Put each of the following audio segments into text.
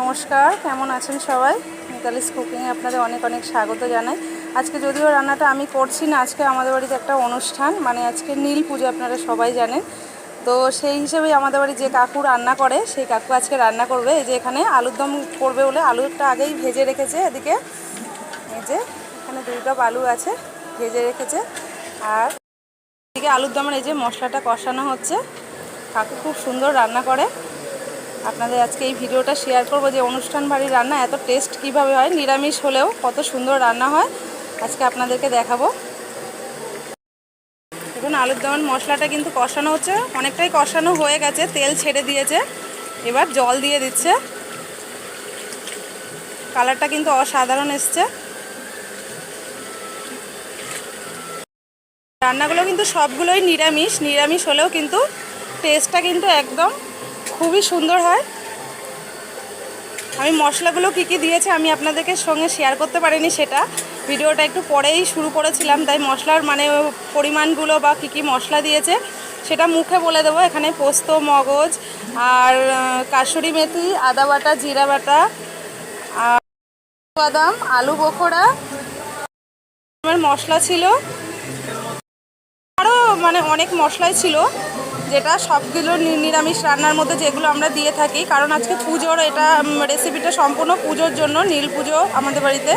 নমস্কার, কেমন আছেন সবাই? মিতালিস কুকিংয়ে আপনাদের অনেক অনেক স্বাগত জানাই। আজকে যদিও রান্নাটা আমি করছি না, আজকে আমাদের বাড়িতে একটা অনুষ্ঠান মানে আজকে নীল পুজো আপনারা সবাই জানেন। তো সেই হিসেবেই আমাদের বাড়ি যে কাকু রান্না করে, সেই কাকু আজকে রান্না করবে। এই যে এখানে আলুর দম করবে বলে আলুটা আগেই ভেজে রেখেছে এদিকে। এই যে এখানে দুই কাপ আলু আছে, ভেজে রেখেছে। আর এদিকে আলুর দমের এই যে মশলাটা কষানো হচ্ছে। কাকু খুব সুন্দর রান্না করে। আপনাদের আজকে এই ভিডিওটা শেয়ার করব যে অনুষ্ঠান বাড়ির রান্না এত টেস্ট কীভাবে হয়, নিরামিষ হলেও কত সুন্দর রান্না হয়, আজকে আপনাদেরকে দেখাবো। দেখুন, আলুর দমের মশলাটা কিন্তু কষানো হচ্ছে, অনেকটাই কষানো হয়ে গেছে, তেল ছেড়ে দিয়েছে, এবার জল দিয়ে দিচ্ছে। কালারটা কিন্তু অসাধারণ এসছে। রান্নাগুলো কিন্তু সবগুলোই নিরামিষ নিরামিষ হলেও কিন্তু টেস্টটা কিন্তু একদম খুবই সুন্দর হয়। আমি মশলাগুলো কী কী দিয়েছে আমি আপনাদেরকে সঙ্গে শেয়ার করতে পারিনি সেটা। ভিডিওটা একটু পরেই শুরু করেছিলাম, তাই মশলার মানে পরিমাণগুলো বা কী কী মশলা দিয়েছে সেটা মুখে বলে দেবো। এখানে পোস্ত, মগজ আর কাসুরি মেথি, আদা বাটা, জিরা বাটা, আর বাদাম, আলু বখোড়া আমার মশলা ছিল। আরও মানে অনেক মশলাই ছিল। যেটা সবগুলো নিরামিষ রান্নার মধ্যে যেগুলো আমরা দিয়ে থাকি। কারণ আজকে পুজোর এটা রেসিপিটা সম্পূর্ণ পুজোর জন্য নীল পুজো আমাদের বাড়িতে।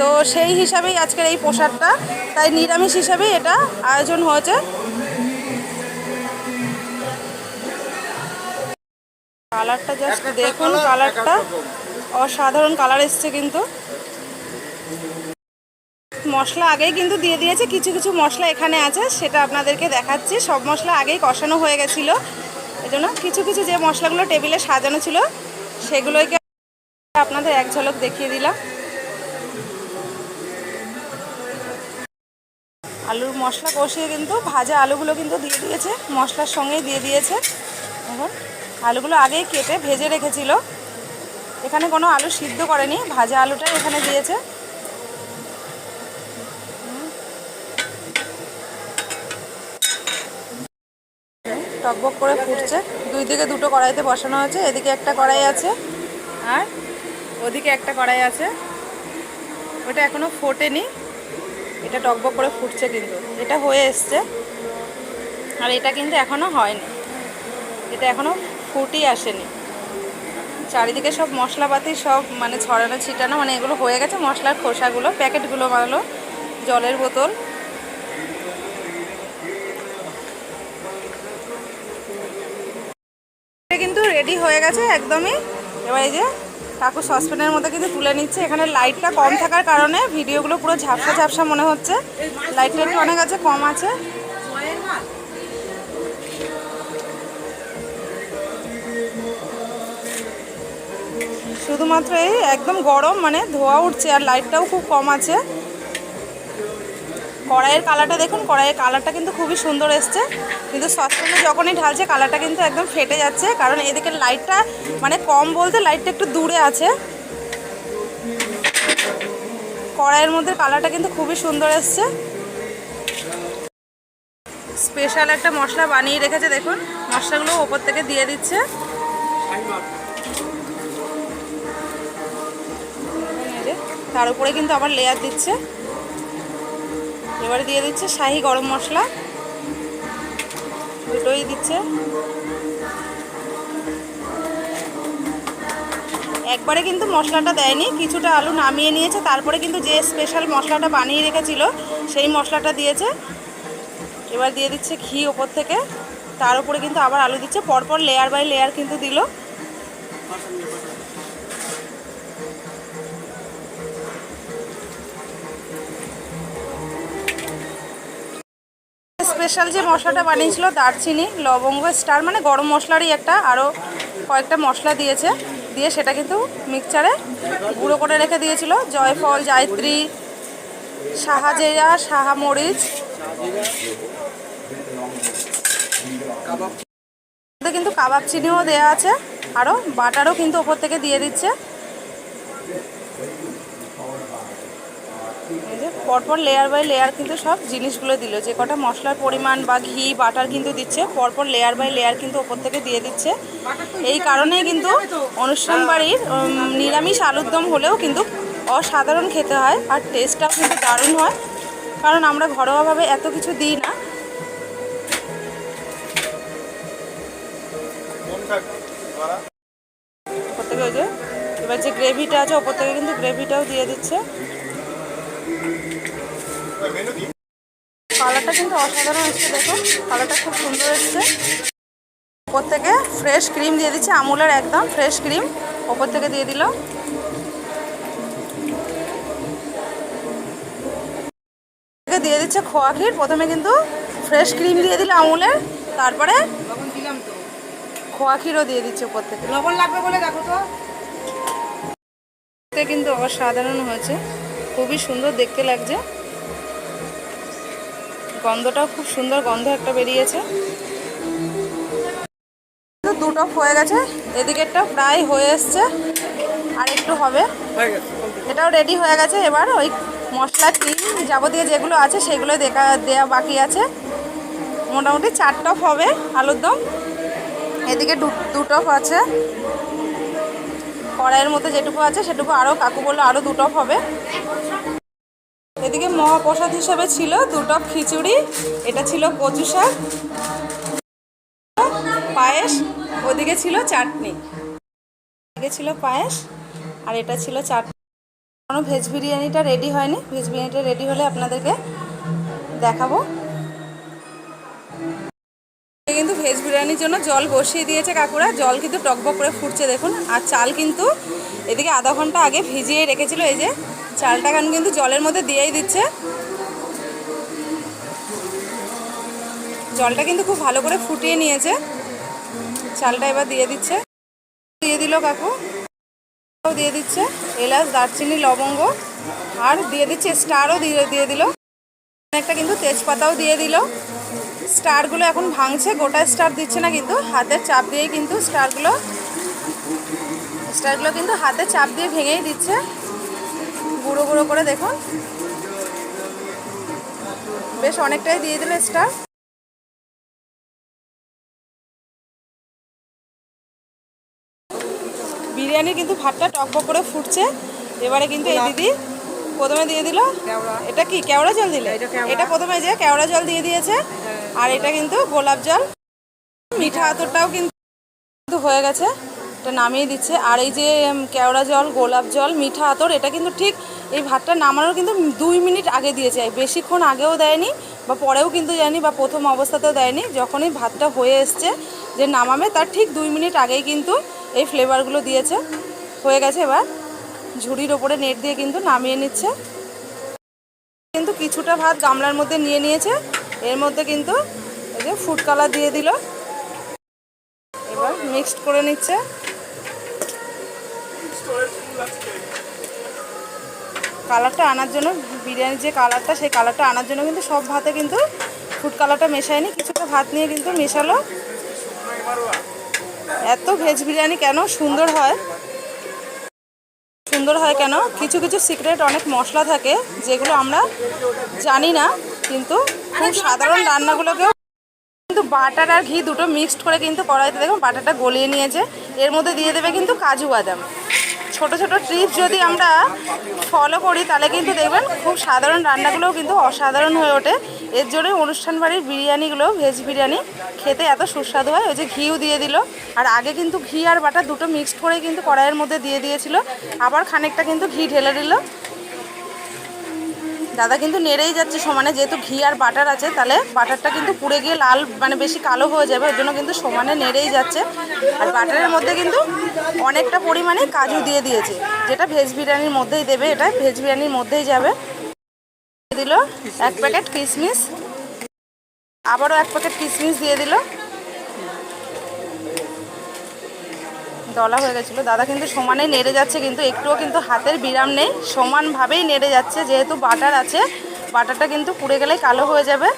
তো সেই হিসাবেই আজকের এই পোশাকটা তাই নিরামিষ হিসাবেই এটা আয়োজন হয়েছে। কালারটা জাস্ট দেখুন কালারটা অসাধারণ কালার এসছে কিন্তু। মশলা আগেই কিন্তু দিয়ে দিয়েছে, কিছু কিছু মশলা এখানে আছে, সেটা আপনাদেরকে দেখাচ্ছি। সব মশলা আগেই কষানো হয়ে গেছিল। এই জন্য কিছু কিছু যে মশলাগুলো টেবিলে সাজানো ছিল, সেগুলোকে আপনাদের এক ঝলক দেখিয়ে দিলাম। আলুর মশলা কষিয়ে কিন্তু ভাজা আলুগুলো কিন্তু দিয়ে দিয়েছে, মশলার সঙ্গেই দিয়ে দিয়েছে। এখন আলুগুলো আগেই কেটে ভেজে রেখেছিল। এখানে কোনো আলু সিদ্ধ করেনি, ভাজা আলুটাই এখানে দিয়েছে। টকবক করে ফুটছে। দুই দিকে দুটো কড়াইতে বসানো হয়েছে, এদিকে একটা কড়াই আছে, আর ওদিকে একটা কড়াই আছে। ওটা এখনও ফোটেনি, এটা টকবক করে ফুটছে কিন্তু। এটা হয়ে এসছে, আর এটা কিন্তু এখনও হয়নি। এটা এখনও ফুটি আসেনি। চারিদিকে সব মশলাপাতি, সব মানে ছড়ানো, ছিটানো মানে এগুলো হয়ে গেছে মশলার খোসাগুলো, প্যাকেটগুলো ভালো জলের বোতল এটা কিন্তু রেডি হয়ে গেছে একদমই। এবার এই যে কাকু সসপ্যানের মধ্যে কিন্তু তুলে নিচ্ছে। এখানে লাইটটা কম থাকার কারণে ভিডিওগুলো পুরো ঝাপসা ঝাপসা মনে হচ্ছে। লাইটটা একটু অনেক আছে, কম আছে। শুধুমাত্র এই একদম গরম মানে ধোয়া উঠছে আর লাইটটাও খুব কম আছে। কড়াইয়ের কালারটা দেখুন, কড়াইয়ের কালারটা কিন্তু খুবই সুন্দর এসছে। কিন্তু সসপ্যানে যখনই ঢালছে, কালারটা কিন্তু একদম ফেটে যাচ্ছে। কারণ এদিকে লাইটটা মানে কম বলতে লাইটটা একটু দূরে আছে। কড়াইয়ের মধ্যে কালারটা কিন্তু খুবই সুন্দর এসছে। স্পেশাল একটা মশলা বানিয়ে রেখেছে, দেখুন। মশলাগুলো ওপর থেকে দিয়ে দিচ্ছে। তার উপরে কিন্তু আবার লেয়ার দিচ্ছে। এবারে দিয়ে দিচ্ছে শাহি গরম মশলা। দুটোই দিচ্ছে। একবারে কিন্তু মশলাটা দেয়নি, কিছুটা আলু নামিয়ে নিয়েছে, তারপরে কিন্তু যে স্পেশাল মশলাটা বানিয়ে রেখেছিল, সেই মশলাটা দিয়েছে। এবার দিয়ে দিচ্ছে ঘি ওপর থেকে, তার উপরে কিন্তু আবার আলু দিচ্ছে, পরপর লেয়ার বাই লেয়ার কিন্তু দিল। স্পেশাল যে মশলাটা বানিয়েছিল দারচিনি, লবঙ্গ, স্টার মানে গরম মশলারই একটা আরও কয়েকটা মশলা দিয়েছে। দিয়ে সেটা কিন্তু মিক্সচারে গুঁড়ো করে রেখে দিয়েছিল। জয়ফল, জায়ত্রী সাহাজেরা সাহা মরিচ এতে কিন্তু কাবাব চিনিও দেওয়া আছে। আরও বাটারও কিন্তু ওপর থেকে দিয়ে দিচ্ছে। এই যে পরপর লেয়ার বাই লেয়ার কিন্তু সব জিনিসগুলো দিল। যে কটা মশলার পরিমাণ বা ঘি বাটার কিন্তু দিচ্ছে পরপর লেয়ার বাই লেয়ার কিন্তু ওপর থেকে দিয়ে দিচ্ছে। এই কারণেই কিন্তু অনুষ্ঠান বাড়ির নিরামিষ আলুর দম হলেও কিন্তু অসাধারণ খেতে হয় আর টেস্টটাও কিন্তু দারুণ হয়। কারণ আমরা ঘরোয়াভাবে এত কিছু দিই না। ওপর থেকে ওই যে এবার যে গ্রেভিটা আছে ওপর থেকে কিন্তু গ্রেভিটাও দিয়ে দিচ্ছে। কালারটা কিন্তু অসাধারণ এসছে দেখুন কালারটা খুব সুন্দর এসছে ওপর থেকে ফ্রেশ ক্রিম দিয়ে দিচ্ছে আমুলের একদম ফ্রেশ ক্রিম ওপর থেকে দিয়ে দিল। দিয়ে দিচ্ছে খোয়া ক্ষীর। প্রথমে কিন্তু ফ্রেশ ক্রিম দিয়ে দিল আমুলের তারপরে দিলাম খোয়া ক্ষীরও দিয়ে দিচ্ছে ওপর থেকে। লবণ লাগবে বলে দেখো তো। কিন্তু অসাধারণ হয়েছে। খুবই সুন্দর দেখতে লাগছে। গন্ধটাও খুব সুন্দর গন্ধ একটা বেরিয়েছে। তো দুটো হয়ে গেছে এদিকেরটা প্রায় হয়ে এসছে আর একটু হবে। এটাও রেডি হয়ে গেছে এবার ওই মশলা ক্রিম যাবতীয় যেগুলো আছে সেগুলো দেখা দেওয়া বাকি আছে। মোটামুটি চার টপ হবে আলুর দম। এদিকে দু- দু টপ আছে। কড়াইয়ের মধ্যে যেটুকু আছে সেটুকু আরও কাকু বলল আরও দু টপ হবে। এদিকে মহাপ্রসাদ হিসাবে ছিল দুটো খিচুড়ি। এটা ছিল কচু শাক, পায়েস, ওদিকে ছিল চাটনি। এদিকে ছিল পায়েস, আর এটা ছিল চাটনি। কোনো ভেজ বিরিয়ানিটা রেডি হয়নি। ভেজ বিরিয়ানিটা রেডি হলে আপনাদেরকে দেখাবো। কিন্তু ভেজ বিরিয়ানির জন্য জল বসিয়ে দিয়েছে কাকুরা। জল কিন্তু টকবক করে ফুটছে, দেখুন। আর চাল কিন্তু এদিকে আধা ঘণ্টা আগে ভিজিয়ে রেখেছিল, এই যে চালটা কারণ কিন্তু জলের মধ্যে দিয়েই দিচ্ছে। জলটা কিন্তু খুব ভালো করে ফুটিয়ে নিয়েছে। চালটা এবার দিয়ে দিচ্ছে। দিয়ে দিল কাকু। দিয়ে দিচ্ছে। এলাচ, দারচিনি, লবঙ্গ। আর দিয়ে দিচ্ছে স্টারও দিয়ে দিয়ে দিল। একটা কিন্তু তেজপাতাও দিয়ে দিল। স্টারগুলো এখন ভাঙছে, গোটা স্টার দিচ্ছে না কিন্তু, হাতের চাপ দিয়েই কিন্তু স্টারগুলো স্টারগুলো কিন্তু হাতে চাপ দিয়ে ভেঙেই দিচ্ছে। গুঁড়ো গুঁড়ো করে দেখুন। বেশ অনেকটাই দিয়ে দিল স্টার বিরিয়ানি কিন্তু ভাতটা টকবক করে ফুটছে। এবারে কিন্তু এই দিদি প্রথমে দিয়ে দিল। এটা কি? কেওড়া জল দিলে? এটা প্রথমে যে কেওড়া জল দিয়ে দিয়েছে। আর এটা কিন্তু গোলাপ জল। মিঠা আতরটাও কিন্তু হয়ে গেছে। এটা নামিয়ে দিচ্ছে। আর এই যে কেওড়া জল গোলাপ জল মিঠা আতর এটা কিন্তু ঠিক এই ভাতটা নামানোর কিন্তু দুই মিনিট আগে দিয়েছে বেশিক্ষণ আগেও দেয়নি বা পরেও কিন্তু দেয়নি বা প্রথম অবস্থাতেও দেয়নি। যখনই ভাতটা হয়ে এসছে যে নামাবে, তার ঠিক দুই মিনিট আগেই কিন্তু এই ফ্লেভারগুলো দিয়েছে। হয়ে গেছে এবার। ঝুড়ির ওপরে নেট দিয়ে কিন্তু নামিয়ে নিচ্ছে। কিন্তু কিছুটা ভাত গামলার মধ্যে নিয়ে নিয়েছে। এর মধ্যে কিন্তু এই যে ফুড কালার দিয়ে দিল। এবার মিক্সড করে নিচ্ছে। কালারটা আনার জন্য, বিরিয়ানির যে কালারটা, সেই কালারটা আনার জন্য কিন্তু সব ভাতে কিন্তু ফুড কালারটা মেশায়নি। কিছুটা ভাত নিয়ে কিন্তু মেশালো। এত ভেজ বিরিয়ানি কেন? সুন্দর হয়। সুন্দর হয় কেন? কিছু কিছু সিক্রেট অনেক মশলা থাকে, যেগুলো আমরা জানি না, কিন্তু খুব সাধারণ রান্নাগুলোকেও কিন্তু বাটার আর ঘি দুটো মিক্সড করে কিন্তু কড়াইতে দেখুন, বাটারটা গলিয়ে নিয়েছে। এর মধ্যে দিয়ে দেবে কিন্তু কাজু বাদাম। ছোট ছোট ট্রিপস যদি আমরা ফলো করি, তাহলে কিন্তু দেখবেন খুব সাধারণ রান্নাগুলোও কিন্তু অসাধারণ হয়ে ওঠে। এর জন্যই অনুষ্ঠান বাড়ির বিরিয়ানিগুলো ভেজ বিরিয়ানি খেতে এত সুস্বাদু হয়। ওই যে ঘিও দিয়ে দিল। আর আগে কিন্তু ঘি আর বাটার দুটো মিক্সড করে কিন্তু কড়াইয়ের মধ্যে দিয়ে দিয়েছিল। আবার খানিকটা কিন্তু ঘি ঢেলে দিল। দাদা কিন্তু নেড়েই যাচ্ছে সমানে, যেহেতু ঘি আর বাটার আছে, তাহলে বাটারটা কিন্তু পুড়ে গিয়ে লাল মানে বেশি কালো হয়ে যাবে ওই জন্য কিন্তু সমানে নেড়েই যাচ্ছে। আর বাটারের মধ্যে কিন্তু অনেকটা পরিমাণে কাজু দিয়ে দিয়েছে, যেটা ভেজ বিরিয়ানির মধ্যেই দেবে, এটা ভেজ বিরিয়ানির মধ্যেই যাবে। দিল এক প্যাকেট কিশমিশ আবারও এক প্যাকেট কিশমিশ দিয়ে দিল। দলা হয়ে গেছিল। দাদা কিন্তু সমানে নেড়ে যাচ্ছে, কিন্তু একটুও কিন্তু হাতের বিরাম নেই। সমানভাবেই নেড়ে যাচ্ছে, যেহেতু বাটার আছে, বাটারটা কিন্তু পুড়ে গেলে কালো হয়ে যাবে।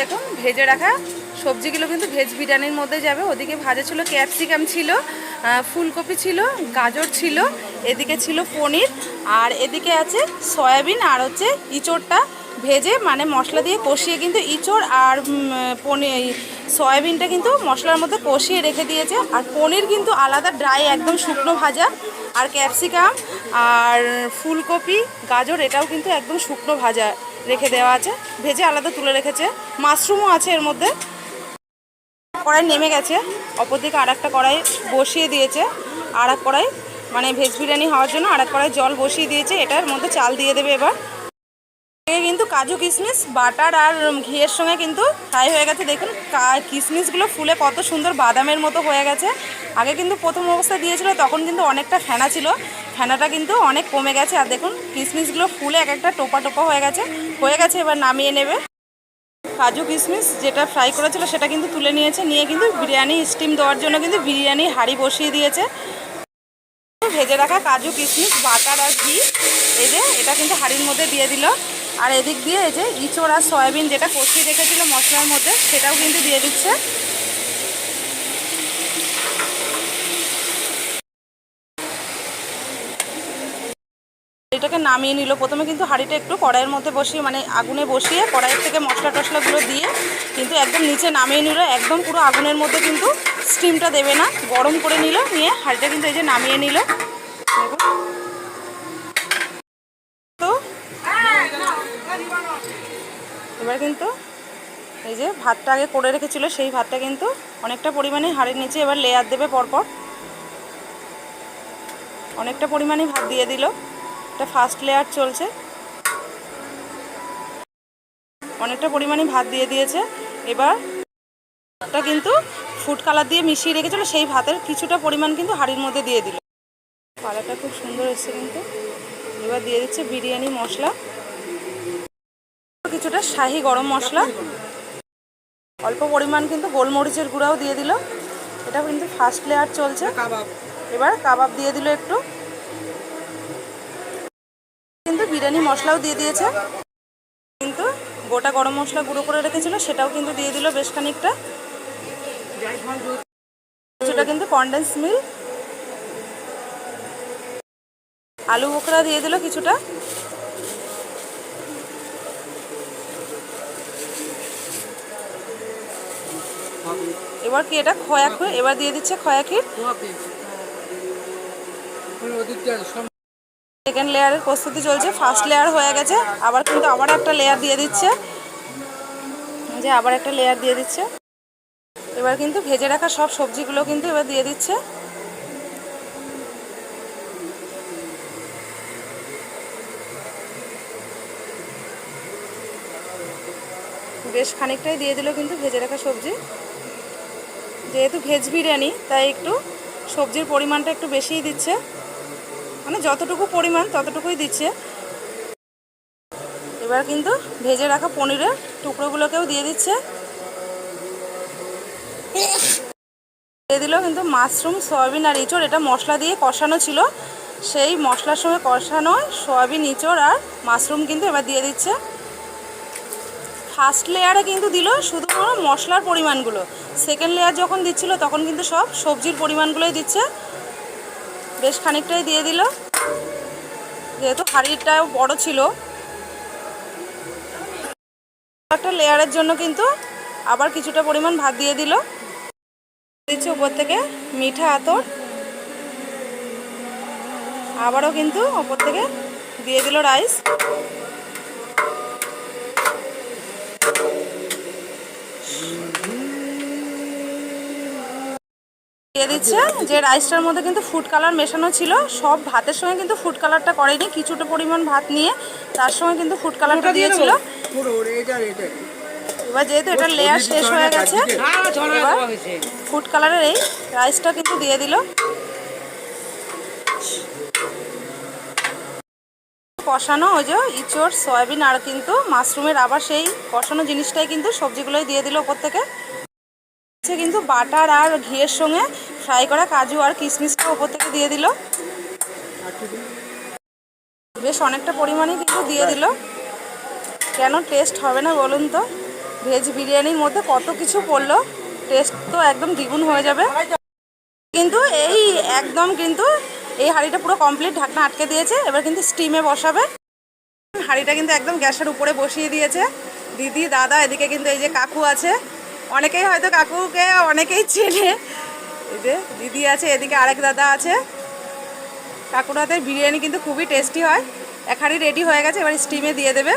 দেখুন, ভেজে রাখা সবজিগুলো কিন্তু ভেজ বিরিয়ানির মধ্যে যাবে। ওদিকে ভাজা ছিল, ক্যাপসিকাম ছিল ফুলকপি ছিল, গাজর ছিল, এদিকে ছিল পনির, আর এদিকে আছে সয়াবিন, আর হচ্ছে ইঁচড়টা। ভেজে মানে মশলা দিয়ে কষিয়ে কিন্তু ইঁচড় আর পনির সয়াবিনটা কিন্তু মশলার মধ্যে কষিয়ে রেখে দিয়েছে। আর পনির কিন্তু আলাদা ড্রাই একদম শুকনো ভাজা। আর ক্যাপসিকাম আর ফুলকপি, গাজর, এটাও কিন্তু একদম শুকনো ভাজা রেখে দেওয়া আছে। ভেজে আলাদা তুলে রেখেছে। মাশরুমও আছে এর মধ্যে। কড়াই নেমে গেছে। অপর দিকে আর একটা কড়াই বসিয়ে দিয়েছে। আর এক কড়াই মানে ভেজ বিরিয়ানি হওয়ার জন্য আর এক কড়াই জল বসিয়ে দিয়েছে। এটার মধ্যে চাল দিয়ে দেবে এবার। কিন্তু কাজু কিশমিশ, বাটার আর ঘিয়ের সঙ্গে কিন্তু ফ্রাই হয়ে গেছে। দেখুন কিশমিশগুলো ফুলে কত সুন্দর বাদামের মতো হয়ে গেছে। আগে কিন্তু প্রথম অবস্থা দিয়েছিল, তখন কিন্তু অনেকটা ফেনা ছিল। ফেনাটা কিন্তু অনেক কমে গেছে। আর দেখুন, কিশমিশগুলো ফুলে এক একটা টোপা টোপা হয়ে গেছে। হয়ে গেছে, এবার নামিয়ে নেবে। কাজু কিশমিশ যেটা ফ্রাই করেছিল, সেটা কিন্তু তুলে নিয়েছে। নিয়ে কিন্তু বিরিয়ানি স্টিম দেওয়ার জন্য কিন্তু বিরিয়ানি হাঁড়ি বসিয়ে দিয়েছে। ভেজে রাখা কাজু কিশমিশ, বাটার আর ঘি, এই যে, এটা কিন্তু হাঁড়ির মধ্যে দিয়ে দিল। আর এদিক দিয়ে এই যে ইঁচড় আর সয়াবিন যেটা কষিয়ে রেখেছিল মশলার মধ্যে, সেটাও কিন্তু দিয়ে দিচ্ছে। এটাকে নামিয়ে নিল। প্রথমে কিন্তু হাঁড়িটা একটু কড়াইয়ের মধ্যে বসিয়ে মানে আগুনে বসিয়ে কড়াইয়ের থেকে মশলা টশলাগুলো দিয়ে কিন্তু একদম নিচে নামিয়ে নিল। একদম পুরো আগুনের মধ্যে কিন্তু স্টিমটা দেবে না। গরম করে নিল, নিয়ে হাঁড়িটা কিন্তু এই যে নামিয়ে নিল দেখুন তো এবার কিন্তু এই যে ভাতটা আগে করে রেখেছিল, সেই ভাতটা কিন্তু অনেকটা পরিমাণে হাঁড়ির নিচে এবার লেয়ার দেবে পরপর। অনেকটা পরিমাণে ভাত দিয়ে দিল। এটা ফার্স্ট লেয়ার চলছে। অনেকটা পরিমাণে ভাত দিয়ে দিয়েছে। এবার ভাতটা কিন্তু ফুড কালার দিয়ে মিশিয়ে রেখেছিল, সেই ভাতের কিছুটা পরিমাণ কিন্তু হাঁড়ির মধ্যে দিয়ে দিল। কালারটা খুব সুন্দর এসছে কিন্তু। এবার দিয়ে দিচ্ছে বিরিয়ানি মশলা। কিছুটা শাহি গরম মশলা। অল্প পরিমাণ কিন্তু গোলমরিচের গুঁড়াও দিয়ে দিল। এটা কিন্তু ফার্স্ট লেয়ার চলছে। কাবাব এবার কাবাব দিয়ে দিল একটু। কিন্তু বিরিয়ানি মশলাও দিয়ে দিয়েছে। কিন্তু গোটা গরম মশলা গুঁড়ো করে রেখেছিল, সেটাও কিন্তু দিয়ে দিল বেশ খানিকটা। সেটা কিন্তু কন্ডেন্স মিল আলু বোকরা দিয়ে দিল কিছুটা। এবার কি এটা খয়া খয়ে এবার দিয়ে দিচ্ছে খয়া ক্ষীর? সেকেন্ড লেয়ারের প্রস্তুতি চলছে ফার্স্ট লেয়ার হয়ে গেছে, আবার কিন্তু আবার একটা লেয়ার দিয়ে দিচ্ছে। যে আবার একটা লেয়ার দিয়ে দিচ্ছে। এবার কিন্তু ভেজে রাখা সব সবজিগুলো কিন্তু এবার দিয়ে দিচ্ছে। বেশ খানিকটাই দিয়ে দিল কিন্তু ভেজে রাখা সবজি। যেহেতু ভেজ বিরিয়ানি, তাই একটু সবজির পরিমাণটা একটু বেশিই দিচ্ছে। মানে যতটুকু পরিমাণ ততটুকুই দিচ্ছে। এবার কিন্তু ভেজে রাখা পনিরের টুকরোগুলোকেও দিয়ে দিচ্ছে। দিয়ে দিল কিন্তু মাশরুম, সয়াবিন আর ইঁচড়, এটা মশলা দিয়ে কষানো ছিল। সেই মশলার সঙ্গে কষানো সয়াবিন, ইঁচড় আর মাশরুম কিন্তু এবার দিয়ে দিচ্ছে। ফার্স্ট লেয়ারে কিন্তু দিল শুধুমাত্র মশলার পরিমাণগুলো। সেকেন্ড লেয়ার যখন দিচ্ছিল, তখন কিন্তু সব সবজির পরিমাণগুলোই দিচ্ছে। বেশ খানিকটাই দিয়ে দিল। যেহেতু হাঁড়িটাও বড় ছিল। একটা লেয়ারের জন্য কিন্তু আবার কিছুটা পরিমাণ ভাত দিয়ে দিল। দিচ্ছে উপর থেকে মিঠা আতর। আবারও কিন্তু ওপর থেকে দিয়ে দিল রাইস। দিয়ে দিচ্ছে। যে রাইসটার মধ্যে কিন্তু ফুড কালার মেশানো ছিল সব ভাতের সঙ্গে কিন্তু ফুড কালারটা করেনি কিছুটা পরিমাণ ভাত নিয়ে তার সঙ্গে কিন্তু ফুড কালারটা দিয়েছিল। পুরো এটা এটা এবার যেহেতু এটা লেয়ার শেষ হয়ে গেছে এবার ফুড কালারের এই রাইসটা কিন্তু দিয়ে দিল। কষানো ওই যে ইঁচড় সয়াবিন আর কিন্তু মাশরুমের আবার সেই কষানো জিনিসটাই কিন্তু সবজিগুলোই দিয়ে দিল ওপর থেকে। হচ্ছে কিন্তু বাটার আর ঘিয়ের সঙ্গে ফ্রাই করা কাজু আর কিশমিশটা ওপর থেকে দিয়ে দিল। বেশ অনেকটা পরিমাণে কিন্তু দিয়ে দিল। কেন টেস্ট হবে না বলুন তো? ভেজ বিরিয়ানির মধ্যে কত কিছু পড়ল টেস্ট তো একদম দ্বিগুণ হয়ে যাবে। কিন্তু এই একদম কিন্তু এই হাঁড়িটা পুরো কমপ্লিট ঢাকনা আটকে দিয়েছে, এবার কিন্তু স্টিমে বসাবে। হাঁড়িটা কিন্তু একদম গ্যাসের উপরে বসিয়ে দিয়েছে। দিদি, দাদা, এদিকে কিন্তু এই যে কাকু আছে অনেকেই হয়তো কাকুকে, অনেকেই চেনে। এই যে দিদি আছে, এদিকে আরেক দাদা আছে। কাকুর হাতের বিরিয়ানি কিন্তু খুবই টেস্টি হয়। এখানেই রেডি হয়ে গেছে, এবার স্টিমে দিয়ে দেবে।